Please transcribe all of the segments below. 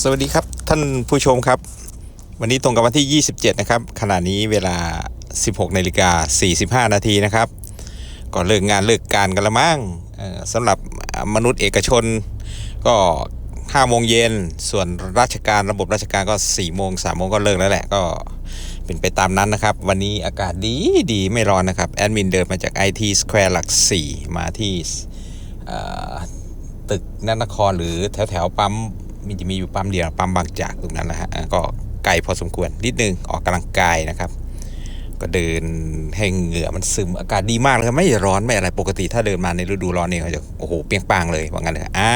สวัสดีครับท่านผู้ชมครับ วันนี้ตรงกับวันที่ 27 นะครับขณะนี้เวลา 16นาฬิกา45 นาทีนะครับก็เลิกงานเลิกการกันละมั้งสำหรับมนุษย์เอกชนก็5โมงเย็นส่วนราชการระบบราชการก็4โมง3โมงก็เลิกแล้วแหละก็เป็นไปตามนั้นนะครับ วันนี้อากาศดีดีไม่ร้อนนะครับ แอดมินเดินมาจาก IT Square หลัก 4 มาที่ตึกนนครหรือแถวแถวปั๊ม มีจะมีอยู่ปั๊มเดียวปั๊มบางจากตรงนั้นแหละฮะก็ไกลพอสมควรนิดนึงออกกำลังกายนะครับ ก็เดินให้เหงื่อมันซึมอากาศดีมากเลยไม่ร้อนไม่อะไรปกติถ้าเดินมาในฤดูร้อนเนี่ยเขาจะโอ้โหเปียงปางเลยว่างั้นเลยอ่า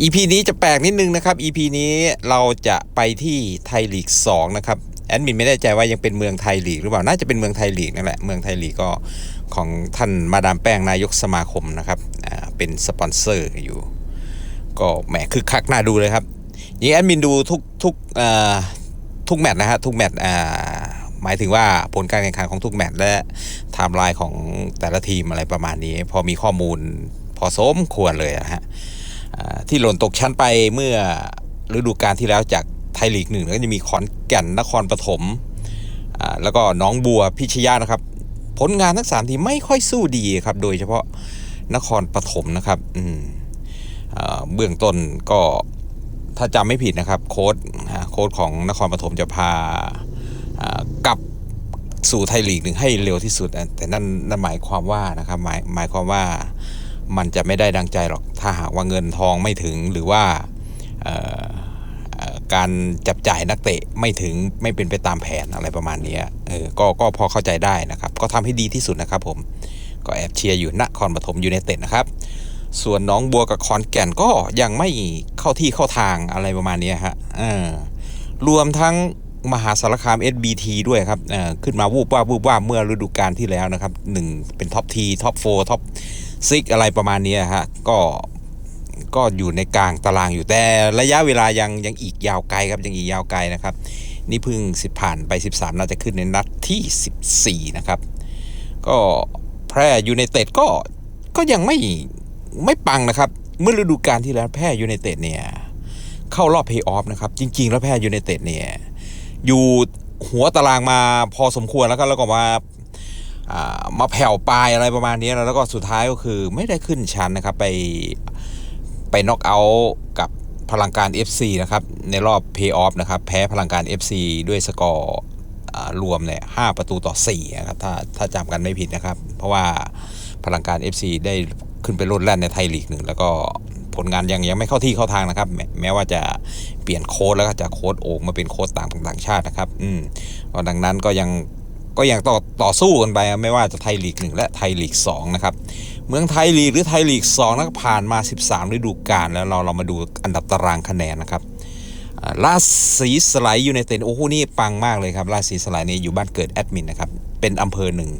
EP นี้จะแปลกนิดนึงนะครับ EP นี้เราจะไปที่ไทยลีก2นะครับแอดมินไม่แน่ใจว่ายังเป็นเมืองไทยลีกหรือเปล่าน่าจะเป็นเมืองไทยลีกนั่นแหละเมืองไทยลีกก็ของท่านมาดามแป้งนายกสมาคมนะครับเป็นสปอนเซอร์อยู่ ก็แหมคึกคักน่าดูเลยครับยิงแอดมินดูทุกทุกทุกแมตช์นะฮะทุกแมตช์หมายถึงว่าผลการแข่งขันของทุกแมตช์และไทม์ไลน์ของแต่ละทีมอะไรประมาณนี้ พอมีข้อมูลพอสมควรเลยนะฮะที่หล่นตกชั้นไปเมื่อฤดูกาลที่แล้วจากไทยลีกหนึ่งแล้วก็จะมีขอนแก่นนครปฐมแล้วก็น้องบัวพิชยานะครับ ผลงานทั้งสามทีไม่ค่อยสู้ดีครับ โดยเฉพาะนครปฐมนะครับ อืม เบื้องต้นก็ถ้าจำไม่ผิดนะครับโค้ดโค้ดของนครปฐมจะพากลับสู่ไทยลีกหนึ่งให้เร็วที่สุด แต่นั่นนั่นหมายความว่านะครับหมายหมายความว่ามันจะไม่ได้ดังใจหรอกถ้าหากว่าเงินทองไม่ถึงหรือว่าการจับจ่ายนักเตะไม่ถึงไม่เป็นไปตามแผนอะไรประมาณนี้เออก็ก็พอเข้าใจได้นะครับ ก็ทำให้ดีที่สุดนะครับผมก็แอบเชียร์อยู่นครปฐมยูไนเต็ดนะครับ ส่วนน้องบัวกับขอนแก่นก็ยังไม่เข้าที่เข้าทางอะไรประมาณนี้ฮะรวมทั้งมหาสารคาม SBT ด้วยครับขึ้นมาวูบว่าวูบว่าเมื่อฤดูกาลที่แล้วนะครับหนึ่งเป็นท็อปทีท็อปโฟท็อปซิกอะไรประมาณนี้ฮะก็ก็อยู่ในกลางตารางอยู่แต่ระยะเวลายังยังอีกยาวไกลครับยังอีกยาวไกลนะครับ นี่เพิ่งสิบผ่านไป 13 น่าจะขึ้นในนัดที่ 14 นะครับ ก็แพร่ยูไนเต็ดก็ก็ยังไม่ ไม่ปังนะครับ เมื่อฤดูกาลที่แล้วแพ้ยูไนเต็ดเนี่ย เข้ารอบเพย์ออฟนะครับ จริง ๆ แล้วแพ้ยูไนเต็ดเนี่ย อยู่หัวตารางมาพอสมควรแล้วก็แล้วก็มาามาแผ่วปลายอะไรประมาณนี้แล้วก็สุดท้ายก็คือไม่ได้ขึ้นชั้นนะครับ ไปไปน็อกเอาท์กับพลังการ FC นะครับ ในรอบเพย์ออฟนะครับ แพ้พลังการ FC ด้วยสกอร์รวมเนี่ยห้าประตูต่อ4นะครับถ้าถ้าจำกันไม่ผิดนะครับ เพราะว่า พลังการ FC ได้ขึ้นไปโลดแล่นในไทยลีกหนึ่งแล้วก็ผลงานยังยังไม่เข้าที่เข้าทางนะครับแม้แม้ว่าจะเปลี่ยนโค้ดแล้วก็จากโค้ดโอ่งมาเป็นโค้ดต่างต่างชาตินะครับอืมก็ดังนั้นก็ยังก็ยังต่อต่อสู้กันไปไม่ว่าจะไทยลีกหนึ่งและไทยลีกสองนะครับเมืองไทยลีกหรือไทยลีกสองนะผ่านมา 13 ฤดูกาลแล้วเราเรามาดูอันดับตารางคะแนนนะครับอ่าราชสีสไลด์ยูไนเต็ดโอ้โหนี่ปังมากเลยครับราชสีสไลด์นี่อยู่บ้านเกิดแอดมินนะครับเป็นอำเภอหนึ่ง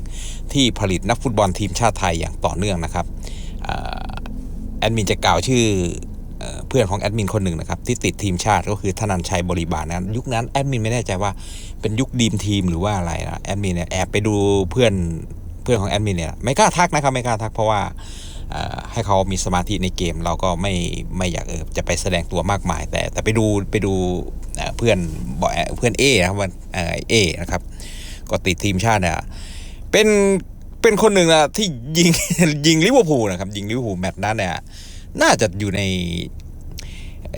ที่ผลิตนักฟุตบอลทีมชาติไทยอย่างต่อเนื่องนะครับอแอดมินจะกล่าวชื่อเพื่อนของแอดมินคนหนึ่งนะครับที่ติดทีมชาติก็คือธนันชัยบริบาลนะยุคนั้นแอดมินไม่แน่ใจว่าเป็นยุคดีมทีมหรือว่าอะไรนะแอดมินเนี่ยแอบไปดูเพื่อนเพื่อนของแอดมินเนี่ยไม่กล้าทักนะครับไม่กล้าทักเพราะว่าให้เขามีสมาธิในเกมเราก็ไม่ไม่อยากเออจะไปแสดงตัวมากมาย แต่แต่ไปดูไปดูเพื่อนบอยเพื่อนเอนะครับวันเอ่อเอนะครับก็ติดทีมชาติเนี่ย เป็นเป็นคนหนึ่งนะที่ยิงยิงลิเวอร์พูลนะครับ ยิงลิเวอร์พูลแมตช์นั้นเนี่ยน่าจะอยู่ใน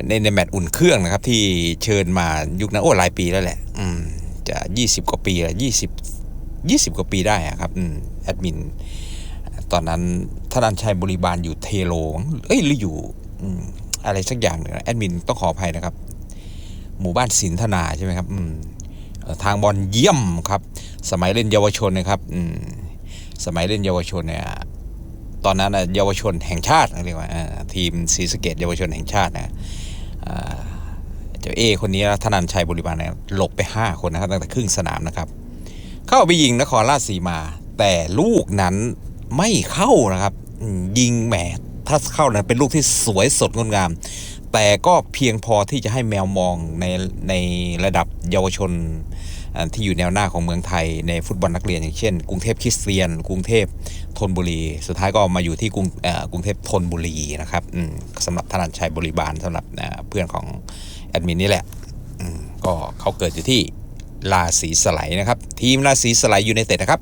ในในแมตช์อุ่นเครื่องนะครับ ที่เชิญมายุคนั้นโอ้หลายปีแล้วแหละ อืม จะยี่สิบกว่าปีละยี่สิบยี่สิบกว่าปีได้อะครับอแอดมิน ตอนนั้นธนันชัยบริบาลอยู่เทโลงเอ้ยหรืออยู่อือะไรสักอย่างหนึ่งนะแอดมินต้องขออภัยนะครับ หมู่บ้านสินธนาใช่ไหมครับอืมทางบอลเยี่ยมครับ สมัยเล่นเยาวชนนะครับสมัยเล่นเยาวชนเนี่ยตอนนั้นเยาวชนแห่งชาติเรียกว่าทีมศรีสะเกดเยาวชนแห่งชาตินะเจ้าเอคนนี้ธนันชัยบริบาลเนี่ยหลบไป 5 คนนะครับตั้งแต่ครึ่งสนามนะครับ เข้าไปยิงนครราชสีมา แต่ลูกนั้นไม่เข้านะครับ ยิงแหมถ้าเข้านะเป็นลูกที่สวยสดงดงาม แต่ก็เพียงพอที่จะให้แมวมองในในระดับเยาวชน ที่อยู่แนวหน้าของเมืองไทยในฟุตบอลนักเรียนอย่างเช่น กรุงเทพคริสเตียน กรุงเทพธนบุรี สุดท้ายก็มาอยู่ที่กรุงเอ่อกรุงเทพธนบุรีนะครับสำหรับธนันชัยบริบาลสำหรับเพื่อนของแอดมินนี่แหละก็เขาเกิดอยู่ที่ราศีสไลนะครับ ทีมราศีสไลยูไนเต็ดนะครับ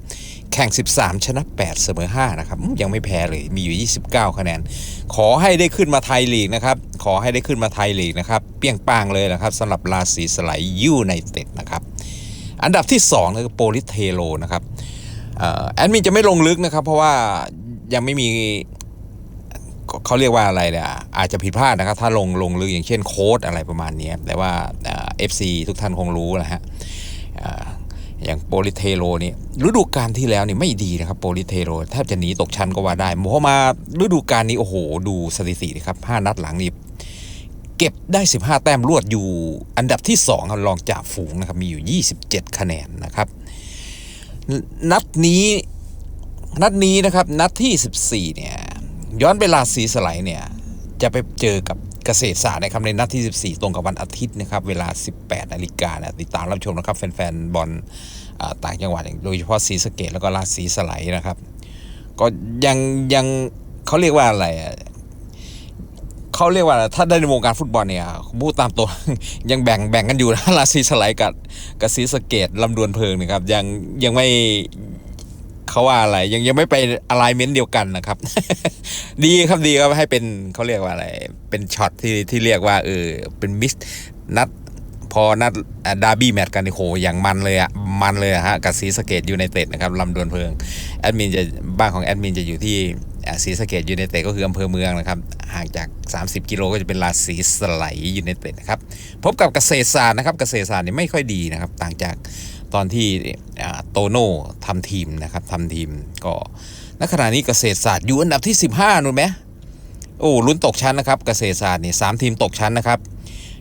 แข่ง 13 ชนะ 8 เสมอ 5 นะครับ ยังไม่แพ้เลยมีอยู่ 29 คะแนน ขอให้ได้ขึ้นมาไทยลีกนะครับ ขอให้ได้ขึ้นมาไทยลีกนะครับ เปี้ยงป้างเลยนะครับสำหรับราศีสไลยูไนเต็ดนะครับ อันดับที่2นะคือโปลิเทโลนะครับแอดมินจะไม่ลงลึกนะครับ เพราะว่ายังไม่มีเขาเรียกว่าอะไรเนี่ยอาจจะผิดพลาดนะครับ ถ้าลงลงลึกอย่างเช่นโค้ดอะไรประมาณนี้แต่ว่าเอฟซีทุกท่านคงรู้นะฮะอย่างโปลิเทโลนี่ฤดูกาลที่แล้วนี่ไม่ดีนะครับโปลิเทโลแทบจะหนีตกชั้นก็ว่าได้เพราะมาฤดูกาลนี้โอ้โห ดูสถิตินะครับห้านัดหลังนี่ เก็บได้ 15 แต้มรวดอยู่อันดับที่2ครับรองจากฝูงนะครับมีอยู่ 27 คะแนนนะครับ นัดนี้นัดนี้นะครับนัดที่ 14 เนี่ยย้อนเวลาสีสไลด์เนี่ยจะไปเจอกับเกษตรศาสตร์นะครับในนัดที่ 14 ตรงกับวันอาทิตย์นะครับเวลา 18นาฬิกานะติดตามรับชมนะครับแฟนๆบอลต่างจังหวัดโดยเฉพาะสีสเกตแล้วก็ราศีสไลด์นะครับ ก็ยังยังเขาเรียกว่าอะไรอะ เขาเรียกว่าถ้าได้ในวงการฟุตบอลเนี่ยพูดตามตัวยังแบ่งแบ่งกันอยู่นะราศีสไลด์กับกับสีสเกตลำดวนเพลิงนะครับ ยังยังไม่เขาว่าอะไร ยังยังไม่ไปอะไรเมนต์เดียวกันนะครับ ดีครับดีครับให้เป็นเขาเรียกว่าอะไร เป็นช็อตที่ที่เรียกว่าเออเป็นมิสนัดพอนัดดาร์บี้แมตช์กันนี่โหอย่างมันเลยอะมันเลยฮะกับสีสเกตยูไนเต็ดนะครับลำดวนเพลิงแอดมินจะบ้านของแอดมินจะอยู่ที่ ศรีสะเกดยูไนเต็ดก็คืออำเภอเมืองนะครับห่างจาก 30 กิโลก็จะเป็นราศีสไลยูไนเต็ดนะครับพบกับเกษตรศาสตร์นะครับเกษตรศาสตร์นี่ไม่ค่อยดีนะครับ ต่างจากตอนที่โตโน่ทำทีมนะครับทำทีมก็ณขณะนี้เกษตรศาสตร์อยู่อันดับที่ 15นู่นไหมโอ้ลุ้นตกชั้นนะครับเกษตรศาสตร์นี่สามทีมตกชั้นนะครับ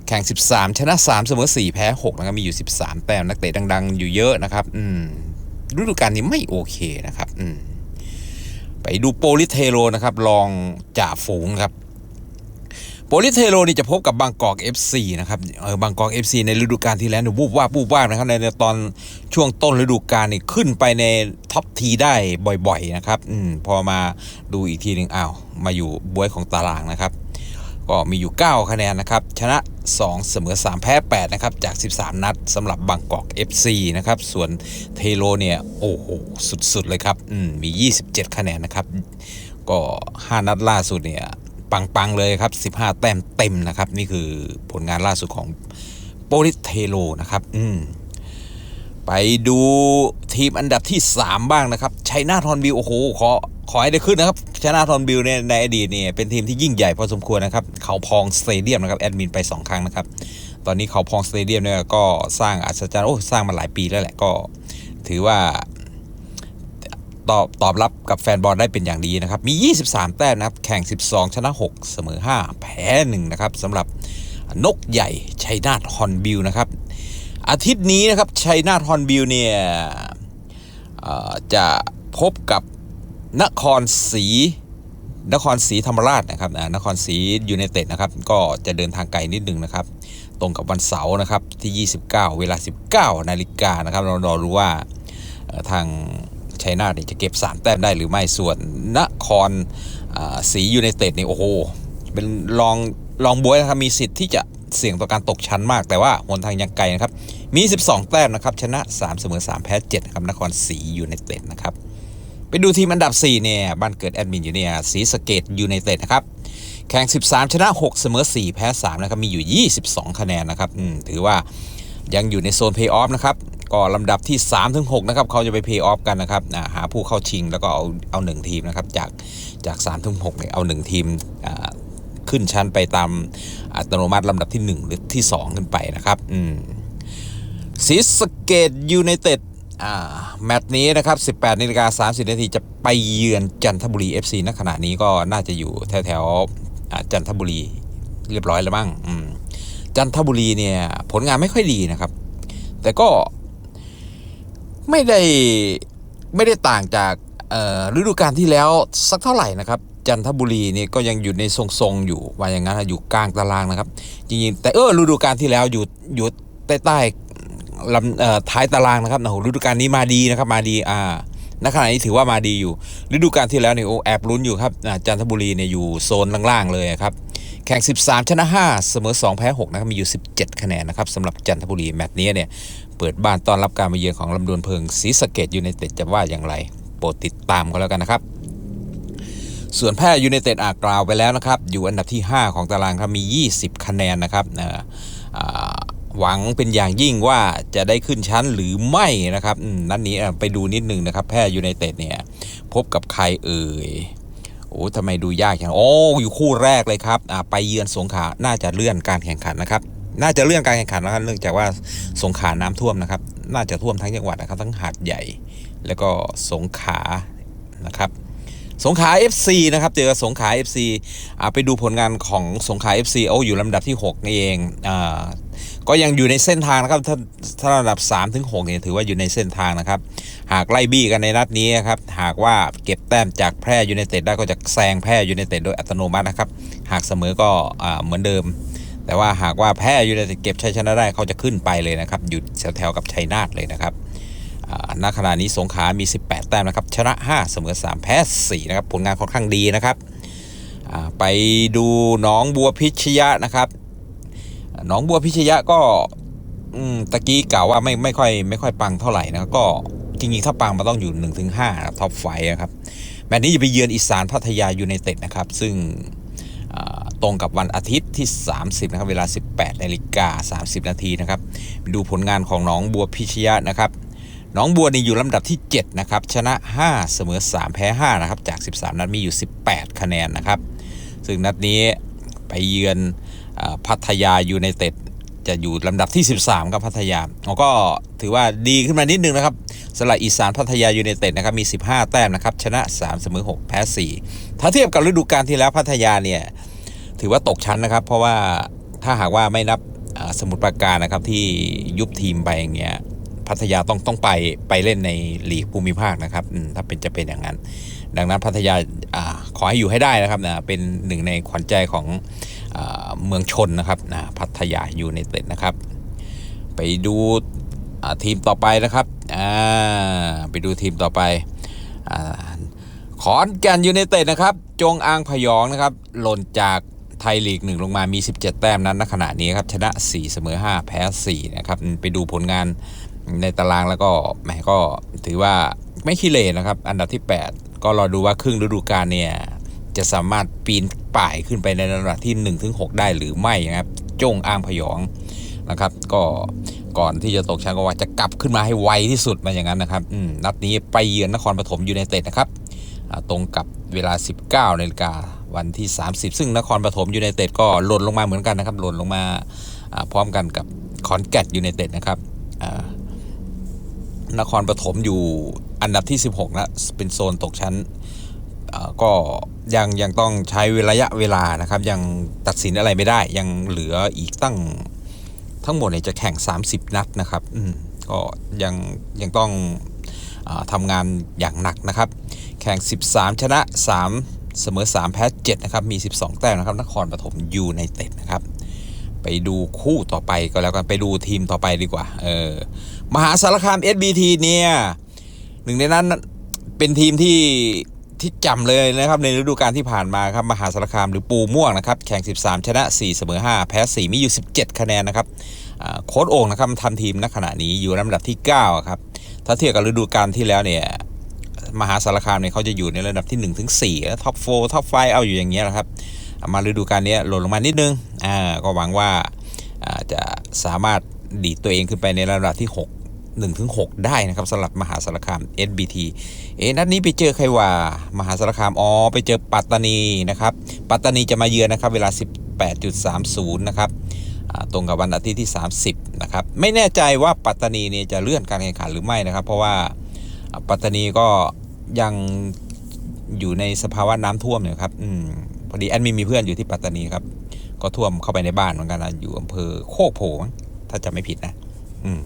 แข่ง 13 ชนะ 3 เสมอ 4 แพ้ 6 นะครับ มีอยู่ 13 แต้ม นักเตะดัง ๆ อยู่เยอะนะครับ อืมฤดูกาลนี้ไม่โอเคนะครับ อืม ไปดูโปลิเทโรนะครับลองจ่าฝูงครับโปลิเทโรนี่จะพบกับบางกอก FC นะครับเออบางกอก FC ในฤดูกาลที่แล้วเนี่ยวูบวาบวูบวาบนะครับในในตอนช่วงต้นฤดูกาลนี่ขึ้นไปในท็อปทีได้บ่อยๆนะครับ อืมพอมาดูอีกทีหนึ่งอ้าวมาอยู่บวยของตารางนะครับ ก็มีอยู่ 9 คะแนนนะครับ ชนะ 2 เสมอ 3 แพ้ 8 นะครับ จาก 13 นัดสำหรับบางกอก FC นะครับ ส่วนเทโลเนี่ย โอ้โห สุด ๆ เลยครับอืมมี 27 คะแนนนะครับ ก็ 5 นัดล่าสุดเนี่ย ปัง ๆ เลยครับ 15 แต้มเต็มนะครับ นี่คือผลงานล่าสุดของโปลิสเทโลนะครับ อืมไปดูทีมอันดับที่ 3 บ้างนะครับ ชัยนาทอนบิลโอ้โหขอ ขอให้ได้ขึ้นนะครับชนาทอนบิลเนี่ยในอดีตเนี่ยเป็นทีมที่ยิ่งใหญ่พอสมควรนะครับเขาพองสเตเดียมนะครับแอดมินไป2ครั้งนะครับตอนนี้เขาพองสเตเดียมเนี่ยก็สร้างอัศจรรย์โอ้สร้างมาหลายปีแล้วแหละก็ถือว่าตอบตอบรับกับแฟนบอลได้เป็นอย่างดีนะครับ มี 23 แต้มนะครับ แข่ง 12 ชนะ 6 เสมอ 5 แพ้1นะครับสำหรับนกใหญ่ชัยนาทฮอนบิลนะครับ อาทิตย์นี้นะครับชัยนาทฮอนบิลเนี่ยจะพบกับ นครศรีนครศรีธรรมราชนะครับนครศรียูไนเต็ดนะครับก็จะเดินทางไกลนิดนึงนะครับ ตรงกับวันเสาร์นะครับที่ 29 เวลา 19 นาฬิกานะครับเรารอรู้ว่าทางชัยนาทจะเก็บ 3 แต้มได้หรือไม่ส่วนนครศรียูไนเต็ดนี่โอ้โหเป็นรองรองบวยนะครับมีสิทธิ์ที่จะเสี่ยงต่อการตกชั้นมาก แต่ว่าหนทางยังไกลนะครับมี 12 แต้มนะครับชนะ 3 เสมอ 3 แพ้7นะครับนครศรียูไนเต็ดนะครับ ไปดูทีมอันดับ 4 เนี่ย บ้านเกิดแอดมินอยู่เนี่ยศรีสเกดยูไนเต็ดนะครับ แข่ง 13 ชนะ 6 เสมอ 4 แพ้ 3 นะครับ มีอยู่ 22 คะแนนนะครับถือว่ายังอยู่ในโซนเพย์ออฟนะครับ ก็ลำดับที่3-6นะครับ เขาจะไปเพย์ออฟกันนะครับ หาผู้เข้าชิงแล้วก็เอาเอาหนึ่งทีมนะครับ จากจาก3-6เนี่ยเอาหนึ่งทีมขึ้นชั้นไปตามอัตโนมัติลำดับที่ 1 หรือที่ 2 ขึ้นไปนะครับอืมศรีสเกดยูไนเต็ด แมตช์นี้นะครับ 18นาฬิกา30 นาทีจะไปเยือนจันทบุรี FC ณขณะนี้ก็น่าจะอยู่แถวแถวๆจันทบุรีเรียบร้อยแล้วมั้งจันทบุรีเนี่ยผลงานไม่ค่อยดีนะครับ แต่ก็ไม่ได้ไม่ได้ต่างจากฤดูกาลที่แล้วสักเท่าไหร่นะครับ จันทบุรีนี่ก็ยังอยู่ในทรงๆอยู่ว่าอย่างนั้นอยู่กลางตารางนะครับ จริงๆแต่เออฤดูกาลที่แล้วอยู่อยู่ใต้ ลำท้ายตารางนะครับโอ้โหฤดูกาลนี้มาดีนะครับ มาดีอ่าณขณะนี้ถือว่ามาดีอยู่ ฤดูกาลที่แล้วเนี่ยโอ้แอบลุ้นอยู่ครับจันทบุรีเนี่ยอยู่โซนล่างๆเลยครับแข่ง 13 ชนะ 5 เสมอ 2 แพ้ 6 นะครับมีอยู่ 17 คะแนนนะครับสำหรับจันทบุรีแมตช์นี้เนี่ยเปิดบ้านต้อนรับการมาเยือนของลำดวนเพิงศรีสะเกดยูไนเต็ดจะว่าอย่างไร โปรดติดตามกันแล้วกันนะครับ ส่วนแพร่ยูไนเต็ดอากล่าวไปแล้วนะครับ อยู่อันดับที่ 5 ของตารางครับมี 20 คะแนนนะครับอ่า หวังเป็นอย่างยิ่งว่าจะได้ขึ้นชั้นหรือไม่นะครับนัดนนี้ไปดูนิดหนึ่งนะครับ แพร่ยูไนเต็ดเนี่ย พบกับใครเอ่ยโอ้ทำไมดูยากอย่างโอ้อยู่คู่แรกเลยครับไปเยือนสงขลาน่าจะเลื่อนการแข่งขันนะครับ น่าจะเลื่อนการแข่งขันนะครับเนื่องจากว่าสงขลาน้ำท่วมนะครับ น่าจะท่วมทั้งจังหวัดนะครับ ทั้งหาดใหญ่ แล้วก็สงขลานะครับสงขลา FC นะครับเจอกับสงขลา FC อ่าไปดูผลงานของสงขลา FC โอ้อยู่ลำดับที่ 6 นี่เองอ่า ก็ยังอยู่ในเส้นทางนะครับ ถ้าถ้าระดับ3ถึง6เนี่ยถือว่าอยู่ในเส้นทางนะครับ หากไล่บี้กันในนัดนี้นะครับหากว่าเก็บแต้มจากแพร่ยูไนเต็ดได้ก็จะแซงแพร่ยูไนเต็ดโดยอัตโนมัตินะครับ หากเสมอก็อ่าเหมือนเดิม แต่ว่าหากว่าแพ้ยูไนเต็ดเก็บชัยชนะได้เขาจะขึ้นไปเลยนะครับหยุดแถวๆกับชัยนาทเลยนะครับอ่าณขณะนี้สงขามี 18 แต้มนะครับ ชนะ 5 เสมอ 3 แพ้ 4 นะครับ ผลงานค่อนข้างดีนะครับ ไปดูหนองบัวพิชยะนะครับ หนองบัวพิชยะก็อตะกี้กล่าวว่าไม่ไม่ค่อยไม่ค่อยปังเท่าไหร่นะก็จริงๆถ้าปังมันต้องอยู่1-5ท็อปไฟนะครับแมตช์นี้จะไปเยือนอีสานพัทยายูไนเต็ดนะครับ ซึ่งตรงกับวันอาทิตย์ที่ 30 นะครับ เวลา 18นาฬิกา30 นาทีนะครับ ดูผลงานของน้องบัวพิชยะนะครับ น้องบัวนี่อยู่ลำดับที่ 7 นะครับ ชนะ 5 เสมอ 3 แพ้ 5 นะครับ จาก 13 นัดมีอยู่ 18 คะแนนนะครับ ซึ่งนัดนี้ไปเยือน พัทยายูไนเต็ดจะอยู่ลำดับที่ 13ครับพัทยาเขาก็ถือว่าดีขึ้นมานิดนึงนะครับสำหรับอีสานพัทยายูไนเต็ดนะครับมี 15 แต้มนะครับชนะ 3 เสมอ 6 แพ้ 4 ถ้าเทียบกับฤดูกาลที่แล้วพัทยาเนี่ยถือว่าตกชั้นนะครับ เพราะว่าถ้าหากว่าไม่นับสมุทรปราการนะครับที่ยุบทีมไปอย่างเงี้ยพัทยาต้องต้องไปไปเล่นในหลีกภูมิภาคนะครับถ้าเป็นจะเป็นอย่างนั้น ดังนั้นพัทยาอขอให้อยู่ให้ได้นะครับนะเป็นหนึ่งในขวัญใจของ เมืองชนนะครับนะพัทยายูไนเต็ดนะครับ ไปดูทีมต่อไปนะครับไปดูทีมต่อไปอขอนแก่นยูไนเต็ดนะครับ จงอางพยองนะครับหล่นจากไทยลีกหนึ่งลงมามี 17 แต้มนั้นณขณะนี้ครับชนะ 4 เสมอ 5 แพ้ 4 นะครับ ไปดูผลงานในตารางแล้วก็แหมก็ถือว่าไม่ขี้เหร่นะครับ อันดับที่ 8 ก็รอดูว่าครึ่งฤดูกาลเนี่ย จะสามารถปีน ป่ายขึ้นไปในระดับที่1-6ได้หรือไม่นะครับจงอ้างพยองนะครับ ก็ก่อนที่จะตกชั้นก็ว่าจะกลับขึ้นมาให้ไวที่สุดมาอย่างนั้นนะครับนัดนี้ไปเยือนนครปฐมยูไนเต็ดนะครับตรงกับเวลา 19นาฬิกาวันที่ 30 ซึ่งนครปฐมยูไนเต็ดก็หล่นลงมาเหมือนกันนะครับหล่นลงมาพร้อมกันกับขอนแก่นยูไนเต็ดนะครับนครปฐมอยู่อันดับที่ 16นะเป็นโซนตกชั้น ก็ยังยังต้องใช้ระยะเวลานะครับ ยังตัดสินอะไรไม่ได้ ยังเหลืออีกตั้งทั้งหมดเนี่ยจะแข่ง 30 นัดนะครับก็ยังยังต้องอทำงานอย่างหนักนะครับ แข่ง 13 ชนะ 3 เสมอ 3 แพ้ 7 นะครับ มี 12 แต้มนะครับ นครปฐมยูไนเต็ดนะครับ ไปดูคู่ต่อไปก็แล้วกัน ไปดูทีมต่อไปดีกว่า เออ มหาสารคาม SBT เนี่ย หนึ่งในนั้นเป็นทีมที่ ที่จำเลยนะครับในฤดูกาลที่ผ่านมาครับมหาสารคามหรือปูม่วงนะครับแข่ง 13 ชนะ 4 เสมอ 5 แพ้ 4 มีอยู่ 17 คะแนนนะครับโค้ดโอ่งนะครับทำทีมณขณะนี้อยู่ลำดับที่ 9 ครับ ถ้าเทียบกับฤดูกาลที่แล้วเนี่ยมหาสารคามเนี่ยเขาจะอยู่ในระดับที่1ถึง4แล้วท็อป4ท็อป5เอาอยู่อย่างเงี้ยแหละครับ มาฤดูกาลนี้หล่นลงมานิดนึงอ่าก็หวังว่าอ่าจะสามารถดีดตัวเองขึ้นไปในระดับที่ 6 1ถึง6ได้นะครับสำหรับมหาสารคาม SBT เอ๊ะนัดนี้ไปเจอใครว่ามหาสารคามอ๋อไปเจอปัตตานีนะครับปัตตานีจะมาเยือนนะครับเวลา 18.30นะครับตรงกับวันอาทิตย์ที่ 30นะครับไม่แน่ใจว่าปัตตานีเนี่ยจะเลื่อนการแข่งขันหรือไม่นะครับ เพราะว่าปัตตานีก็ยังอยู่ในสภาวะน้ำท่วมอยู่ครับอพอดีแอดมินมีเพื่อนอยู่ที่ปัตตานีครับก็ท่วมเข้าไปในบ้านเหมือนกันนะอยู่อำเภอโคกโผถ้าจะไม่ผิดนะ อืม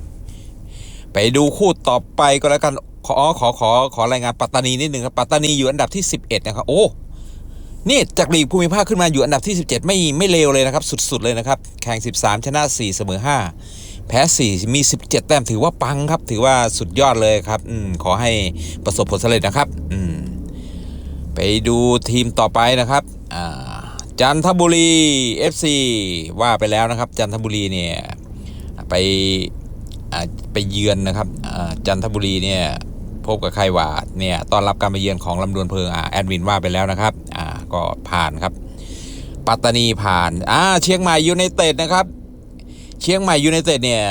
ไปดูคู่ต่อไปก็แล้วกันขอขอขอขอรายงานปัตตานีนิดหนึ่งครับปัตตานีอยู่อันดับที่ 11 นะครับ โอ้นี่จากลีกภูมิภาคขึ้นมาอยู่อันดับที่ 17 ไม่ไม่เลวเลยนะครับ สุด ๆ เลยนะครับ แข่ง 13 ชนะ 4 เสมอ 5 แพ้ 4 มี 17 แต้มถือว่าปังครับ ถือว่าสุดยอดเลยครับอขอให้ประสบผลสำเร็จนะครับไปดูทีมต่อไปนะครับจันทบุรี FC ว่าไปแล้วนะครับ จันทบุรีเนี่ยไป ไปเยือนนะครับจันทบุรีเนี่ยพบกับใครว่าเนี่ยต้อนรับการไปเยือนของลำดวนเพลิงอ่าแอดมินว่าไปแล้วนะครับอ่าก็ผ่านครับ ปัตตานีผ่านอ่าเชียงใหม่ยูไนเต็ดนะครับ เชียงใหม่ยูไนเต็ดเนี่ย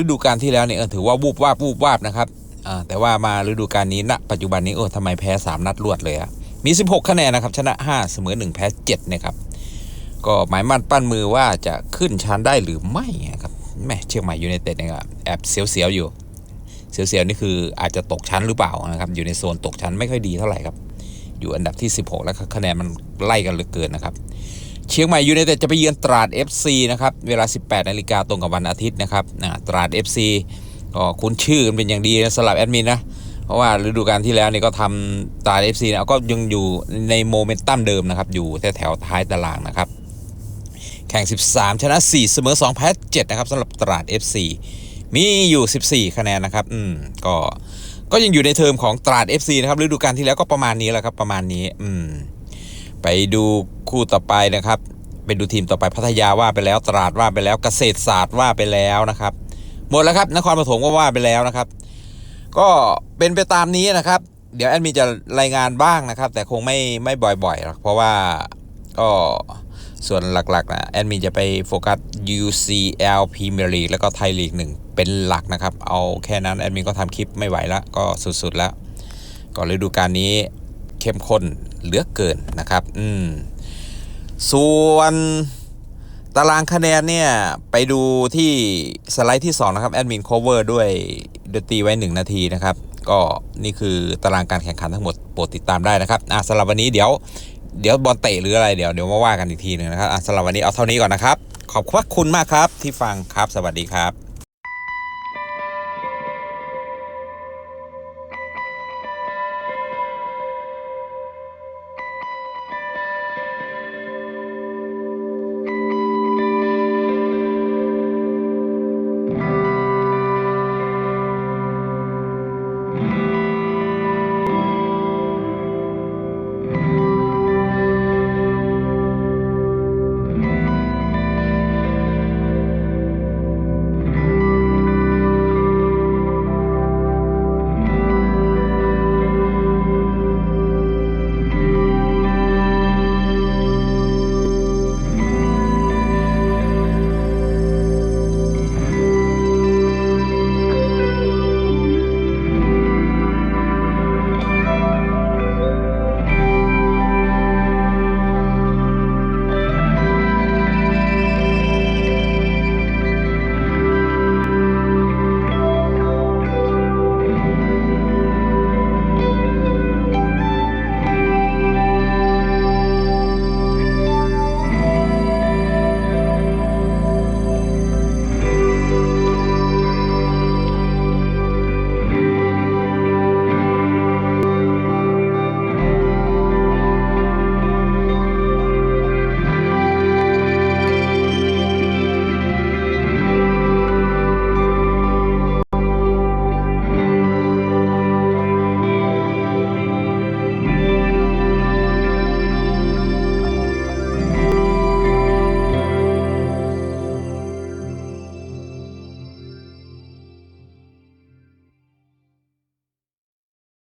ฤดูกาลที่แล้วเนี่ยถือว่าวูบวาบวูบวาบนะครับอ่าแต่ว่ามาฤดูกาลนี้ณปัจจุบันนี้โอ้ทำไมแพ้ 3 นัดรวดเลยอะมี 16 คะแนนนะครับ ชนะ 5 เสมอ 1 แพ้7นะครับก็หมายมั่นปั้นมือว่าจะขึ้นชั้นได้หรือไม่ครับแม่เชียงใหม่ยูไนเต็ดเนี่ยก็ แอบเสียวๆอยู่ เสียวๆนี่คืออาจจะตกชั้นหรือเปล่านะครับ อยู่ในโซนตกชั้นไม่ค่อยดีเท่าไหร่ครับ อยู่อันดับที่ 16 แล้วคะแนนมันไล่กันเหลือเกินนะครับ เชียงใหม่ยูไนเต็ดจะไปเยือนตราด FC นะครับ เวลา 18นาฬิกาตรงกับวันอาทิตย์นะครับอ่าตราด FC ก็คุ้นชื่อกันเป็นอย่างดีนะสำหรับแอดมินนะเพราะว่าฤดูกาลที่แล้วนี่ก็ทำตราด FC นะก็ยังอยู่ในโมเมนตัมเดิมนะครับ อยู่แถวแถวๆท้ายตารางนะครับแข่ง 13 ชนะ 4 เสมอ 2 แพ้ 7 นะครับสำหรับตราด FC มีอยู่ 14 คะแนนนะครับ อืม ก็ ก็ยังอยู่ในเทอมของตราด FC นะครับฤดูกาลที่แล้วก็ประมาณนี้แหละครับ ประมาณนี้ อืม ไปดูคู่ต่อไปนะครับ ไปดูทีมต่อไปพัทยาว่าไปแล้วตราดว่าไปแล้วเกษตรศาสตร์ว่าไปแล้วนะครับ หมดแล้วครับ นครปฐมก็ว่าไปแล้วนะครับ ก็เป็นไปตามนี้นะครับ เดี๋ยวแอดมินจะรายงานบ้างนะครับ แต่คงไม่ไม่บ่อยๆหรอกเพราะว่าก็ ส่วนหลักๆนะแอดมินจะไปโฟกัส UCL Premier League แล้วก็ไทยลีกหนึ่งเป็นหลักนะครับ เอาแค่นั้นแอดมินก็ทำคลิปไม่ไหวแล้วก็สุดๆแล้วก็ฤดูกาลนี้เข้มข้นเหลือเกินนะครับ อืม ส่วนตารางคะแนนเนี่ย ไปดูที่สไลด์ที่ 2 นะครับ แอดมิน cover ด้วยดนตรีไว้ 1 นาทีนะครับ ก็นี่คือตารางการแข่งขันทั้งหมดโปรดติดตามได้นะครับอะสำหรับวันนี้เดี๋ยว เดี๋ยวบอลเตะหรืออะไรเดี๋ยวเดี๋ยวมาว่ากันอีกทีหนึ่งนะครับสำหรับวันนี้เอาเท่านี้ก่อนนะครับ ขอบคุณมากครับที่ฟังครับสวัสดีครับ